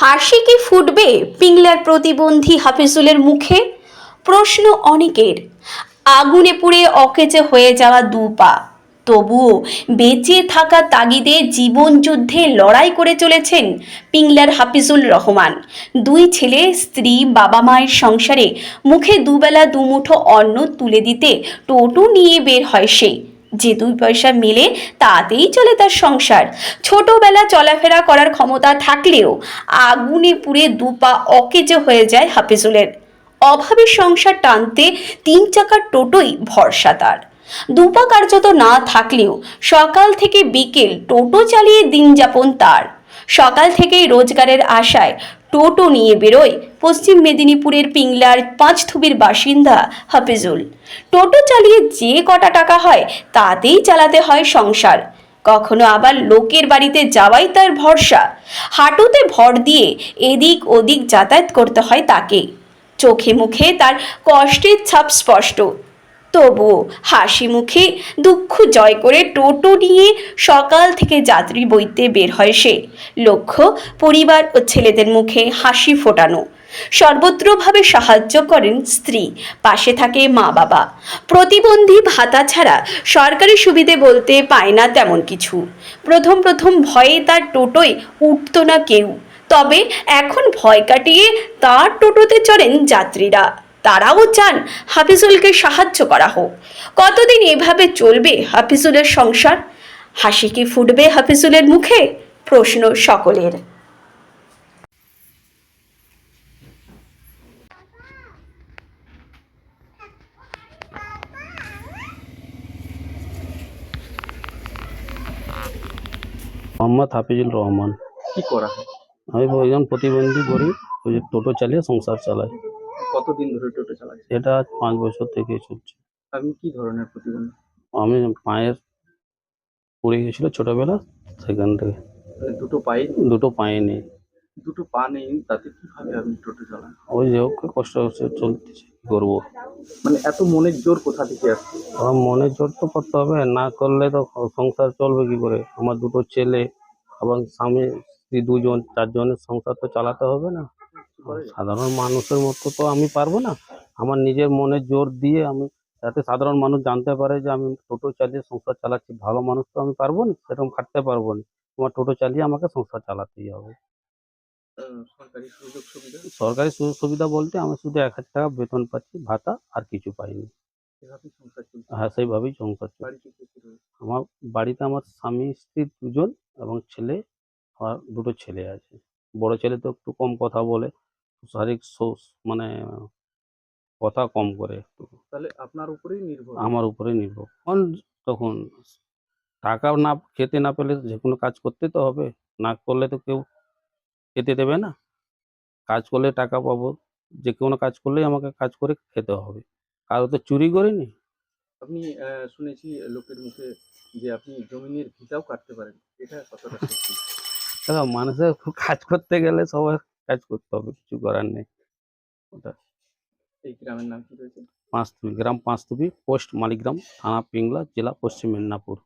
হাসি কি ফুটবে পিংলার প্রতিবন্ধী হাফিজুলের মুখে? প্রশ্ন অনেকের। আগুনে পুড়ে অকেচে হয়ে যাওয়া দু পা। তবুও বেঁচে থাকা তাগিদে জীবন যুদ্ধে লড়াই করে চলেছেন পিংলার হাফিজুল রহমান। দুই ছেলে, স্ত্রী, বাবা মায়ের সংসারে মুখে দুবেলা দুমুঠো অন্ন তুলে দিতে টোটো নিয়ে বের হয় সে। যে দুই পয়সা মিলে তাতেই চলে তার সংসার। ছোটবেলা চলাফেরা করার ক্ষমতা থাকলেও আগুনে পুড়ে দুপা অকেজে হয়ে যায় হাফিজুলের। অভাবে সংসার টানতে তিন চাকার টোটোই ভরসা তার। দুপা কার্যত না থাকলেও সকাল থেকে বিকেল টোটো চালিয়ে দিন যাপন তার। সকাল থেকেই রোজগারের আশায় টোটো নিয়ে বেরোয় পশ্চিম মেদিনীপুরের পিংলার পাঁচথুবির বাসিন্দা হাফিজুল। টোটো চালিয়ে যে কটা টাকা হয় তাতেই চালাতে হয় সংসার। কখনো আবার লোকের বাড়িতে যাওয়াই তার ভরসা। হাঁটুতে ভর দিয়ে এদিক ওদিক যাতায়াত করতে হয় তাকে। চোখে মুখে তার কষ্টের ছাপ স্পষ্ট। তবুও হাসি মুখে দুঃখ জয় করে টোটো নিয়ে সকাল থেকে যাত্রী বইতে বের হয় সে। লক্ষ্য, পরিবার ও ছেলেদের মুখে হাসি ফোটানো। সর্বত্রভাবে সাহায্য করেন স্ত্রী। পাশে থাকে মা বাবা প্রতিবন্ধী ভাতা ছাড়া সরকারি সুবিধে বলতে পায় না তেমন কিছু। প্রথম প্রথম ভয়ে তার টোটোয় উঠত না কেউ। তবে এখন ভয় কাটিয়ে তার টোটোতে চড়েন যাত্রীরা। তারাও চান হাফিজুলকে সাহায্য করা হোক। কতদিন এভাবে চলবে হাফিজুলের সংসার? হাসি কি ফুটবে হাফিজুলের মুখে? প্রশ্ন সকলের। মোহাম্মদ হাফিজুল রহমান। কি করা হয়? আমি একজন প্রতিবন্ধী গরিব ওই যে টোটো চালিয়ে সংসার চালাই। কতদিন ধরে টোটো চালাচ্ছেন এটা আজ পাঁচ বছর থেকে চলছে। আপনি কি ধরনের প্রতিবন্ধী? আমি পায়ের পড়ে গেছিল ছোটবেলা সেখান থেকে। মানে দুটো পায়ে দুটো পায়ে নেই। দুটো পা নেই তাতে কীভাবে আপনি টোটো চালান? ওই যে হোক কষ্ট কষ্ট চলতেছে কি করব? মানে এত মনের জোর কোথা থেকে আসছে? আমার মনে জোর তো করতে হবে না করলে তো সংসার চলবে কি করে? আমার দুটো ছেলে এবং স্বামী স্ত্রী দুজন চারজনের সংসার তো চালাতে হবে না। সাধারণ মানুষের মতো তো আমি পারব না। আমার নিজের মনে জোর দিয়ে আমি যাতে সাধারণ মানুষ জানতে পারে যে আমি টোটো চালিয়ে সংসার চালাচ্ছি ভালো মানুষ তো আমি পারব না সেরকম খাটতে পারব না। আমার টোটো চালিয়ে আমাকে সংসার চালাতেই হবে। সরকারি সুযোগ সুবিধা? বলতে আমি শুধু এক হাজার টাকা বেতন পাচ্ছি ভাতা আর কিছু পাইনি। হ্যাঁ সেইভাবেই সংসার চলছে? আমার বাড়িতে আমার স্বামী স্ত্রী দুজন এবং ছেলে আমার দুটো ছেলে আছে। বড় ছেলে তো একটু কম কথা বলে শারীরিক মানে কথা কম করে। একটু তাহলে আপনার উপরেই নির্ভর। আমার উপরে নির্ভর। কারণ তখন টাকা না খেতে না পেলে যে কোনো কাজ করতে তো হবে না করলে তো কেউ খেতে দেবে না। কাজ করলে টাকা পাবো যে কোনো কাজ করলেই আমাকে কাজ করে খেতে হবে। কারও তো চুরি করিনি। আপনি শুনেছি লোকের মুখে যে আপনি জমিনের ভিটাও কাটতে পারেন। এটা কতটা সত্যি? দেখো মানুষের খুব কাজ করতে গেলে সবার কাজ করতে হবে কিছু করার নেই। ওটা। এই গ্রামের নাম কি রয়েছে? পাঁচতুবি গ্রাম পাঁচতুবি পোস্ট মালিগ্রাম থানা পিংলা জেলা পশ্চিম মেদিনীপুর।